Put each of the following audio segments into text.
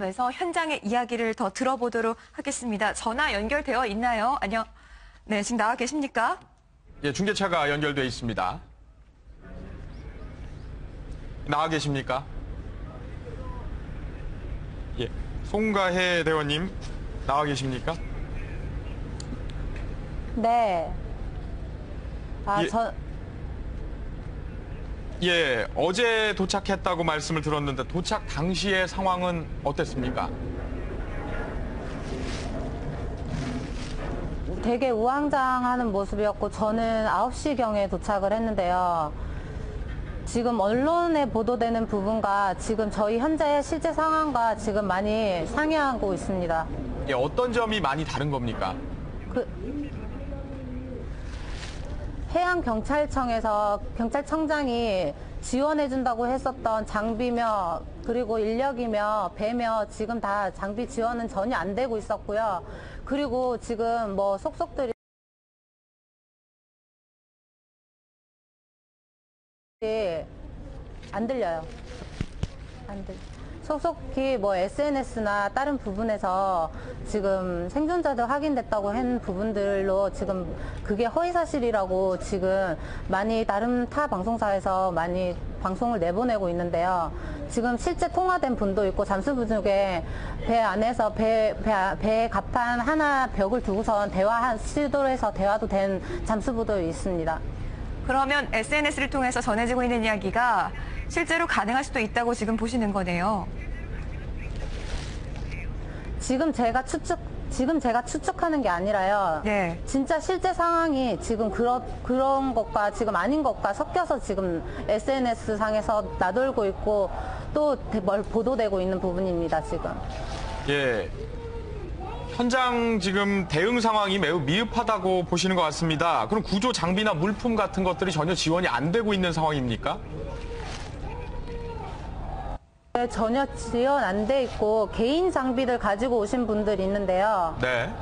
에서 현장의 이야기를 더 들어보도록 하겠습니다. 전화 연결되어 있나요? 아니요. 네, 지금 나와 계십니까? 예, 중계차가 연결돼 있습니다. 나와 계십니까? 예, 송가혜 대원님 나와 계십니까? 네. 아, 예. 저, 예, 어제 도착했다고 말씀을 들었는데 도착 당시의 상황은 어땠습니까? 되게 우왕좌왕하는 모습이었고 저는 9시경에 도착을 했는데요. 지금 언론에 보도되는 부분과 지금 저희 현재 실제 상황과 지금 많이 상이하고 있습니다. 예, 어떤 점이 많이 다른 겁니까? 그 해양경찰청에서 경찰청장이 지원해준다고 했었던 장비며 그리고 인력이며 배며 지금 다 장비 지원은 전혀 안 되고 있었고요. 그리고 지금 뭐 속속들이 안 들려요. 안 들. 속속히 뭐 SNS나 다른 부분에서 지금 생존자들 확인됐다고 한 부분들로 지금 그게 허위사실이라고 지금 많이 다른 타 방송사에서 많이 방송을 내보내고 있는데요. 지금 실제 통화된 분도 있고 잠수부 중에 배 안에서 배, 배, 배 갑판 하나 벽을 두고선 대화, 시도를 해서 대화도 된 잠수부도 있습니다. 그러면 SNS를 통해서 전해지고 있는 이야기가 실제로 가능할 수도 있다고 지금 보시는 거네요. 지금 제가 추측 지금 제가 추측하는 게 아니라요. 네. 진짜 실제 상황이 지금 그런 그런 것과 지금 아닌 것과 섞여서 지금 SNS 상에서 나돌고 있고 또 대- 뭘 보도되고 있는 부분입니다. 지금. 예, 현장 지금 대응 상황이 매우 미흡하다고 보시는 것 같습니다. 그럼 구조 장비나 물품 같은 것들이 전혀 지원이 안 되고 있는 상황입니까? 네, 전혀 지원 안 돼 있고 개인 장비들 가지고 오신 분들이 있는데요. 네.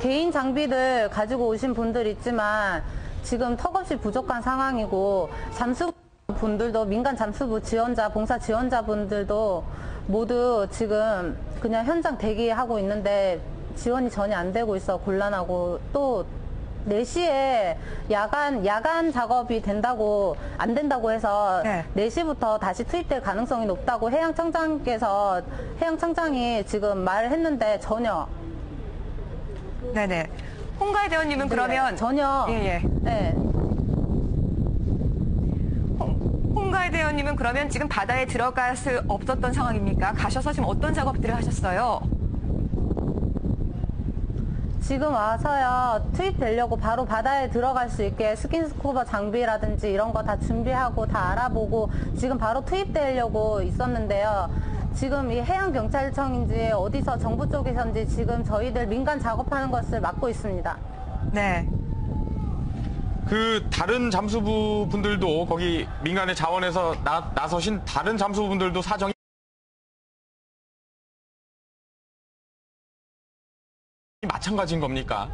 개인 장비들 가지고 오신 분들 있지만 지금 턱없이 부족한 상황이고 잠수 분들도 민간 잠수부 지원자 봉사 지원자 분들도 모두 지금 그냥 현장 대기하고 있는데 지원이 전혀 안 되고 있어 곤란하고 또 4시에 야간 야간 작업이 된다고 안 된다고 해서 네. 4시부터 다시 투입될 가능성이 높다고 해양청장께서 해양청장이 지금 말을 했는데 전혀 네네. 홍가희 대원님은 그러면 네, 전혀 예, 예. 네. 홍가희 대원님은 그러면 지금 바다에 들어갈 수 없었던 상황입니까? 가셔서 지금 어떤 작업들을 하셨어요? 지금 와서요 투입되려고 바로 바다에 들어갈 수 있게 스킨스쿠버 장비라든지 이런 거 다 준비하고 다 알아보고 지금 바로 투입되려고 있었는데요. 지금 이 해양경찰청인지 어디서 정부 쪽에서인지 지금 저희들 민간 작업하는 것을 막고 있습니다. 네. 그 다른 잠수부 분들도 거기 민간의 자원에서 나, 나서신 다른 잠수부 분들도 사정이 마찬가지인 겁니까?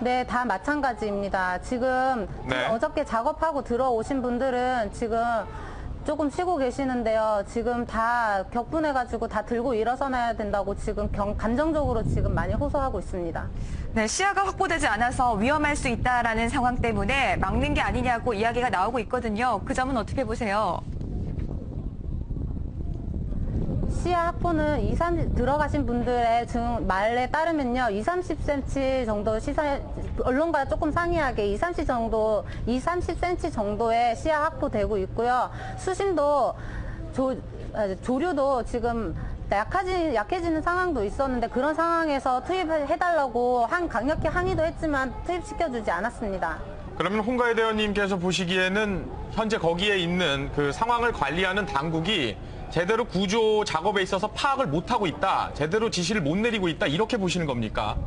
네, 다 마찬가지입니다. 지금 네. 어저께 작업하고 들어오신 분들은 지금 조금 쉬고 계시는데요. 지금 다 격분해가지고 다 들고 일어서나야 된다고 지금 경- 감정적으로 지금 많이 호소하고 있습니다. 네, 시야가 확보되지 않아서 위험할 수 있다라는 상황 때문에 막는 게 아니냐고 이야기가 나오고 있거든요. 그 점은 어떻게 보세요? 시야 확보는 2, 3 들어가신 분들의 지금 말에 따르면요. 2, 30cm 정도 시사 언론과 조금 상이하게 2, 30 정도 2, 30cm 정도의 시야 확보되고 있고요. 수심도 조, 아, 조류도 지금 약해지, 약해지는 상황도 있었는데 그런 상황에서 투입을 해달라고 한 강력히 항의도 했지만 투입시켜주지 않았습니다. 그러면 홍가희 대원님께서 보시기에는 현재 거기에 있는 그 상황을 관리하는 당국이 제대로 구조 작업에 있어서 파악을 못하고 있다, 제대로 지시를 못 내리고 있다, 이렇게 보시는 겁니까?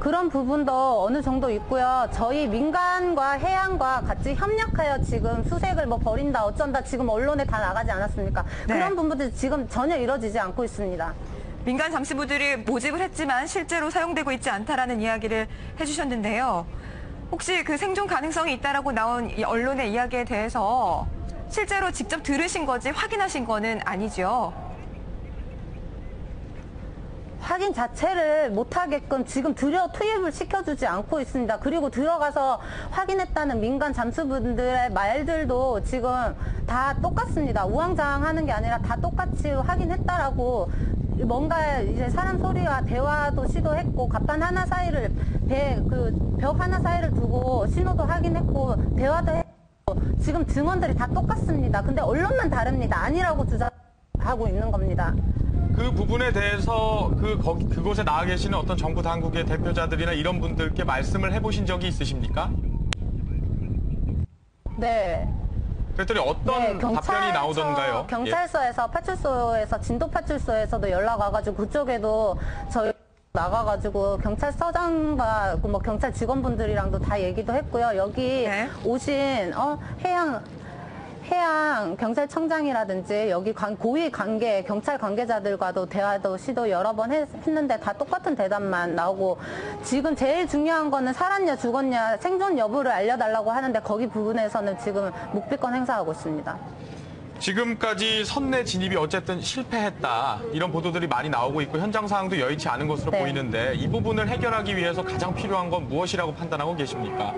그런 부분도 어느 정도 있고요. 저희 민간과 해양과 같이 협력하여 지금 수색을 뭐 벌인다 어쩐다 지금 언론에 다 나가지 않았습니까? 네. 그런 부분들 지금 전혀 이루어지지 않고 있습니다. 민간 잠수부들이 모집을 했지만 실제로 사용되고 있지 않다라는 이야기를 해주셨는데요. 혹시 그 생존 가능성이 있다라고 나온 이 언론의 이야기에 대해서 실제로 직접 들으신 거지 확인하신 거는 아니죠. 확인 자체를 못하게끔 지금 들여 투입을 시켜주지 않고 있습니다. 그리고 들어가서 확인했다는 민간 잠수분들의 말들도 지금 다 똑같습니다. 우왕좌왕 하는 게 아니라 다 똑같이 확인했다라고 뭔가 이제 사람 소리와 대화도 시도했고 갑판 하나 사이를 배 그 벽 하나 사이를 두고 신호도 확인했고 대화도 했고 지금 증언들이 다 똑같습니다. 근데 언론만 다릅니다. 아니라고 주장하고 있는 겁니다. 그 부분에 대해서 그 거기 그곳에 나와 계시는 어떤 정부 당국의 대표자들이나 이런 분들께 말씀을 해보신 적이 있으십니까? 네. 그랬더니 어떤 네, 답변이 나오던가요? 예. 경찰서에서 파출소에서 진도 파출소에서도 연락 와가지고 그쪽에도 저희 나가가지고 경찰서장과 그뭐 경찰 직원분들이랑도 다 얘기도 했고요. 여기 네. 오신 어 해양 해양 경찰청장이라든지 여기 관- 고위 관계 경찰 관계자들과도 대화도 시도 여러 번 했, 는데다 똑같은 대답만 나오고 지금 제일 중요한 거는 살았냐 죽었냐 생존 여부를 알려달라고 하는데 거기 부분에서는 지금 묵비권 행사하고 있습니다. 지금까지 선내 진입이 어쨌든 실패했다 이런 보도들이 많이 나오고 있고 현장 상황도 여의치 않은 것으로 네. 보이는데 이 부분을 해결하기 위해서 가장 필요한 건 무엇이라고 판단하고 계십니까?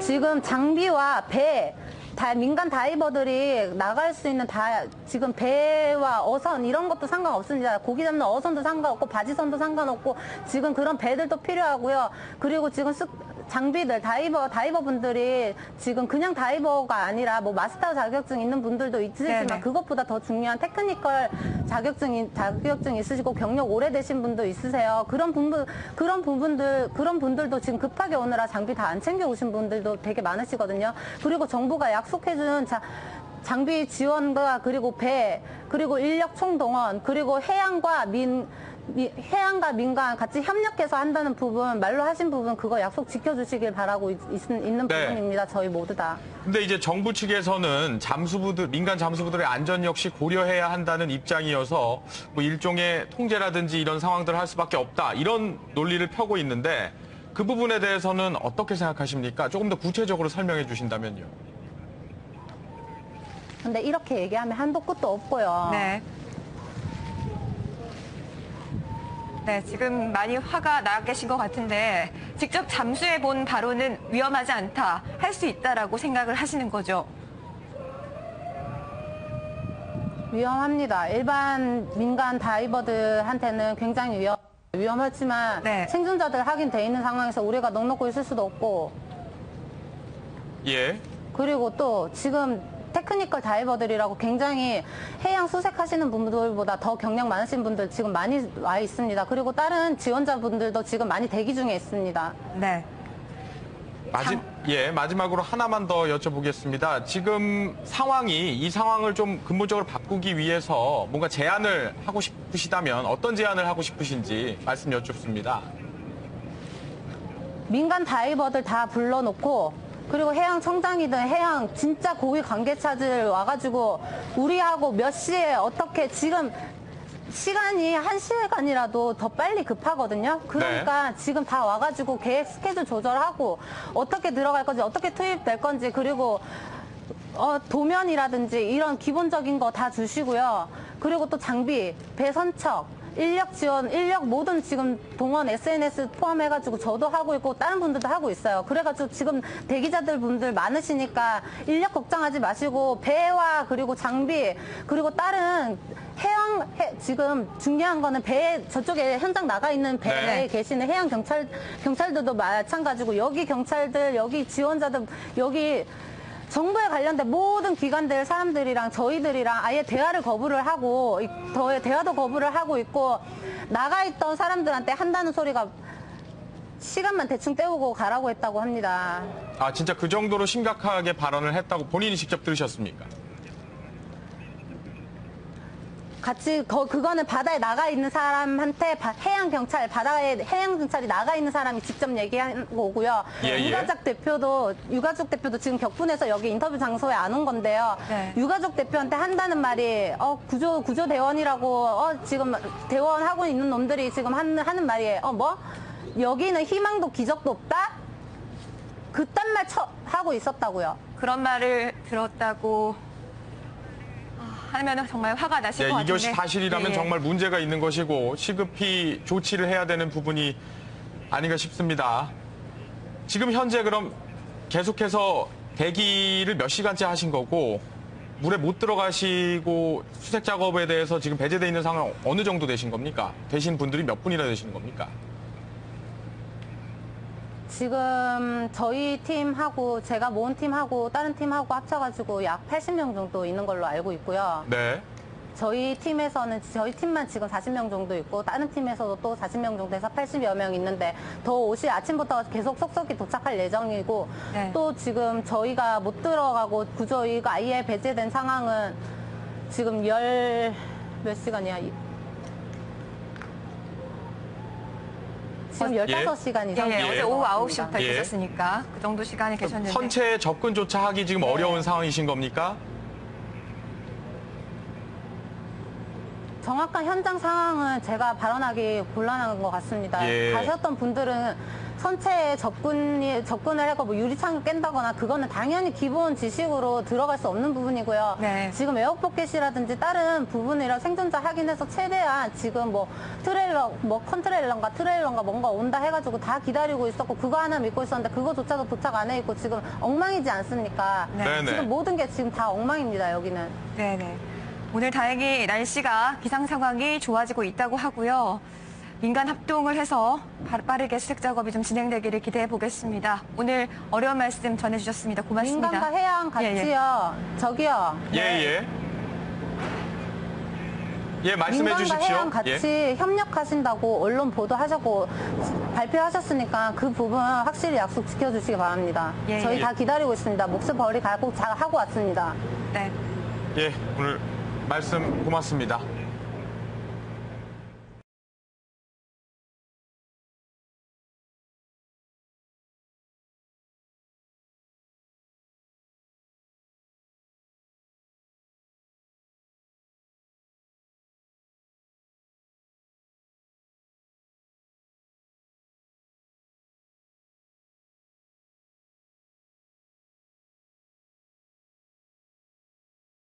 지금 장비와 배, 다 민간 다이버들이 나갈 수 있는 다 지금 배와 어선 이런 것도 상관없습니다. 고기 잡는 어선도 상관없고 바지선도 상관없고 지금 그런 배들도 필요하고요. 그리고 지금 습- 장비들 다이버 다이버 분들이 지금 그냥 다이버가 아니라 뭐 마스터 자격증 있는 분들도 있으시지만 네네. 그것보다 더 중요한 테크니컬 자격증이 자격증 있으시고 경력 오래되신 분도 있으세요. 그런 부분 그런 부분들 그런 분들도 지금 급하게 오느라 장비 다 안 챙겨 오신 분들도 되게 많으시거든요. 그리고 정부가 약 속해준 자, 장비 지원과 그리고 배 그리고 인력 총동원 그리고 해양과 민 미- 해양과 민간 같이 협력해서 한다는 부분 말로 하신 부분 그거 약속 지켜주시길 바라고 있, 는 네. 부분입니다. 저희 모두 다. 근데 이제 정부 측에서는 잠수부들 민간 잠수부들의 안전 역시 고려해야 한다는 입장이어서 뭐 일종의 통제라든지 이런 상황들을 할 수밖에 없다 이런 논리를 펴고 있는데 그 부분에 대해서는 어떻게 생각하십니까? 조금 더 구체적으로 설명해 주신다면요. 근데 이렇게 얘기하면 한도 끝도 없고요. 네. 네, 지금 많이 화가 나 계신 것 같은데 직접 잠수해 본 바로는 위험하지 않다, 할 수 있다라고 생각을 하시는 거죠. 위험합니다. 일반 민간 다이버들한테는 굉장히 위험, 위험하지만 네. 생존자들 확인돼 있는 상황에서 우리가 넉넉고 있을 수도 없고 예. 그리고 또 지금 테크니컬 다이버들이라고 굉장히 해양 수색하시는 분들보다 더 경력 많으신 분들 지금 많이 와 있습니다. 그리고 다른 지원자분들도 지금 많이 대기 중에 있습니다. 네. 마지, 예, 마지막으로 하나만 더 여쭤보겠습니다. 지금 상황이 이 상황을 좀 근본적으로 바꾸기 위해서 뭔가 제안을 하고 싶으시다면 어떤 제안을 하고 싶으신지 말씀 여쭙습니다. 민간 다이버들 다 불러놓고 그리고 해양 청장이든 해양 진짜 고위 관계자들 와가지고 우리하고 몇 시에 어떻게 지금 시간이 한 시간이라도 더 빨리 급하거든요. 그러니까 지금 다 와가지고 계획 스케줄 조절하고 어떻게 들어갈 건지 어떻게 투입될 건지 그리고 어, 도면이라든지 이런 기본적인 거 다 주시고요. 그리고 또 장비, 배 선척, 인력 지원, 인력 모든 지금 동원 SNS 포함해가지고 저도 하고 있고 다른 분들도 하고 있어요. 그래가지고 지금 대기자들 분들 많으시니까 인력 걱정하지 마시고 배와 그리고 장비 그리고 다른 해양 해- 지금 중요한 거는 배 저쪽에 현장 나가 있는 배에 네. 계시는 해양 경찰 경찰들도 마찬가지고 여기 경찰들 여기 지원자들 여기 정부에 관련된 모든 기관들 사람들이랑 저희들이랑 아예 대화를 거부를 하고 이- 더 대화도 거부를 하고 있고 나가 있던 사람들한테 한다는 소리가 시간만 대충 때우고 가라고 했다고 합니다. 아, 진짜 그 정도로 심각하게 발언을 했다고 본인이 직접 들으셨습니까? 같이 거, 그거는 바다에 나가 있는 사람한테 바- 해양 경찰 바다에 해양 경찰이 나가 있는 사람이 직접 얘기한 거고요. 예, 예. 유가족 대표도 유가족 대표도 지금 격분해서 여기 인터뷰 장소에 안 온 건데요. 네. 유가족 대표한테 한다는 말이 어 구조 구조 대원이라고 어 지금 대원 하고 있는 놈들이 지금 하는 하는 말이에요. 어 뭐? 여기는 희망도 기적도 없다? 그딴 말 쳐, 하고 있었다고요. 그런 말을 들었다고 하면 정말 화가 나실 예, 것 같은데. 이것이 사실이라면 예, 예. 정말 문제가 있는 것이고 시급히 조치를 해야 되는 부분이 아닌가 싶습니다. 지금 현재 그럼 계속해서 대기를 몇 시간째 하신 거고 물에 못 들어가시고 수색 작업에 대해서 지금 배제돼 있는 상황 어느 정도 되신 겁니까? 되신 분들이 몇 분이나 되시는 겁니까? 지금 저희 팀하고 제가 모은 팀하고 다른 팀하고 합쳐가지고 약 80명 정도 있는 걸로 알고 있고요. 네. 저희 팀에서는 저희 팀만 지금 40명 정도 있고 다른 팀에서도 또 40명 정도 해서 80여 명 있는데 더 옷이 아침부터 계속 속속히 도착할 예정이고 네. 또 지금 저희가 못 들어가고 구조위가 아예 배제된 상황은 지금 열 몇 시간이야? 지금 예. 15시간 예, 이상 예, 어제 오후 9시부터 예. 계셨으니까 그 정도 시간이 계셨는데. 선체 접근조차 하기 지금 네. 어려운 상황이신 겁니까? 정확한 현장 상황은 제가 발언하기 곤란한 것 같습니다. 예. 가셨던 분들은 선체에 접근이, 접근을 하고 뭐 유리창을 깬다거나 그거는 당연히 기본 지식으로 들어갈 수 없는 부분이고요. 네. 지금 에어포켓이라든지 다른 부분이라 생존자 확인해서 최대한 지금 뭐 트레일러, 뭐 컨트레일러인가 트레일러인가 뭔가 온다 해가지고 다 기다리고 있었고 그거 하나 믿고 있었는데 그거조차도 도착 안 해 있고 지금 엉망이지 않습니까? 네. 네네. 지금 모든 게 지금 다 엉망입니다, 여기는. 네네. 오늘 다행히 날씨가 기상 상황이 좋아지고 있다고 하고요. 민간 합동을 해서 바- 빠르게 수색 작업이 좀 진행되기를 기대해 보겠습니다. 오늘 어려운 말씀 전해주셨습니다. 고맙습니다. 민간과 해양 예, 예. 같이요. 저기요. 예, 예. 예, 말씀해 민간과 주십시오. 해양 같이 예. 협력하신다고 언론 보도하셨고 발표하셨으니까 그 부분 확실히 약속 지켜주시기 바랍니다. 예, 저희 예. 다 기다리고 있습니다. 목숨 버리 가고 자- 하고 왔습니다. 네. 예, 오늘 말씀 고맙습니다.